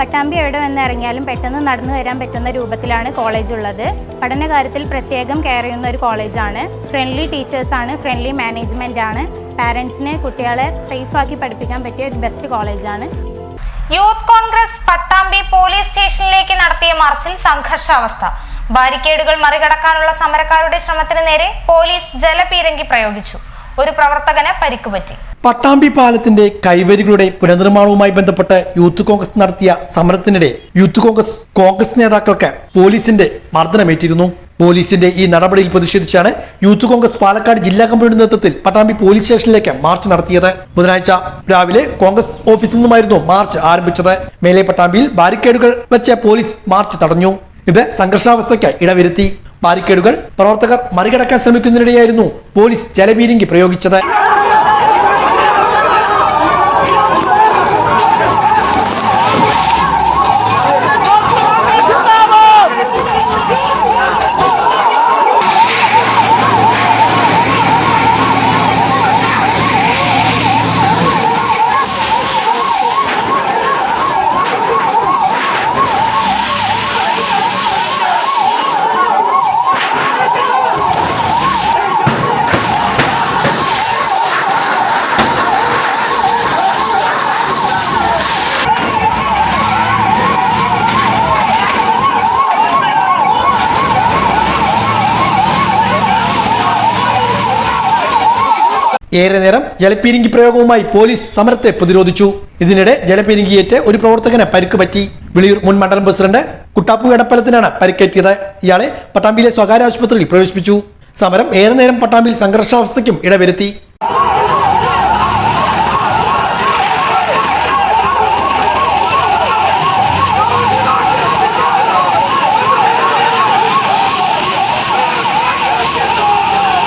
പട്ടാമ്പി എവിടെ വന്ന് ഇറങ്ങിയാലും പെട്ടെന്ന് നടന്നു വരാൻ പറ്റുന്ന രൂപത്തിലാണ് കോളേജ് ഉള്ളത്. പഠനകാര്യത്തിൽ പ്രത്യേകം കെയർ ചെയ്യുന്ന ഒരു കോളേജാണ് ഫ്രണ്ട്ലി ടീച്ചേഴ്സാണ് ഫ്രണ്ട്ലി മാനേജ്മെന്റ് ആണ്. പാരൻസിനെ കുട്ടികളെ സേഫാക്കി പഠിപ്പിക്കാൻ പറ്റിയ ഒരു ബെസ്റ്റ് കോളേജാണ് യൂത്ത് കോൺഗ്രസ് പട്ടാമ്പി പോലീസ് സ്റ്റേഷനിലേക്ക് നടത്തിയ മാർച്ചിൽ സംഘർഷാവസ്ഥ. ബാരിക്കേഡുകൾ മറികടക്കാനുള്ള സമരക്കാരുടെ ശ്രമത്തിന് നേരെ പോലീസ് ജലപീരങ്കി പ്രയോഗിച്ചു. ഒരു പ്രവർത്തകന് പരിക്കുപറ്റി. പട്ടാമ്പി പാലത്തിന്റെ കൈവരികളുടെ പുനർനിർമ്മാണവുമായി ബന്ധപ്പെട്ട് യൂത്ത് കോൺഗ്രസ് നടത്തിയ സമരത്തിനിടെ യൂത്ത് കോൺഗ്രസ് കോൺഗ്രസ് നേതാക്കൾക്ക് പോലീസിന്റെ മർദ്ദനമേറ്റിരുന്നു. പോലീസിന്റെ ഈ നടപടിയിൽ പ്രതിഷേധിച്ചാണ് യൂത്ത് കോൺഗ്രസ് പാലക്കാട് ജില്ലാ കമ്മിറ്റിയുടെ നേതൃത്വത്തിൽ പട്ടാമ്പി പോലീസ് സ്റ്റേഷനിലേക്ക് മാർച്ച് നടത്തിയത്. ബുധനാഴ്ച രാവിലെ കോൺഗ്രസ് ഓഫീസിൽ നിന്നുമായിരുന്നു മാർച്ച് ആരംഭിച്ചത്. മേലെ പട്ടാമ്പിയിൽ ബാരിക്കേഡുകൾ വെച്ച് പോലീസ് മാർച്ച് തടഞ്ഞു. ഇത് സംഘർഷാവസ്ഥയ്ക്ക് ഇടവരുത്തി. ബാരിക്കേഡുകൾ പ്രവർത്തകർ മറികടക്കാൻ ശ്രമിക്കുന്നതിനിടെയായിരുന്നു പോലീസ് ജലപീരങ്കി പ്രയോഗിച്ചത്. ഏറെ നേരം ജലപീരങ്കി പ്രയോഗവുമായി പോലീസ് സമരത്തെ പ്രതിരോധിച്ചു. ഇതിനിടെ ജലപീരിങ്കിയേറ്റ് ഒരു പ്രവർത്തകന് പരിക്ക് പറ്റി. വിളിയൂർ മുൻ മണ്ഡലം പ്രസിഡന്റ് കുട്ടാപ്പു എടപ്പലത്തിനാണ് പരിക്കേറ്റിയത്. ഇയാളെ പട്ടാമ്പിയിലെ സ്വകാര്യ ആശുപത്രിയിൽ പ്രവേശിപ്പിച്ചു. സമരം ഏറെ നേരം പട്ടാമ്പിയിൽ സംഘർഷാവസ്ഥയ്ക്കും ഇടവരുത്തി.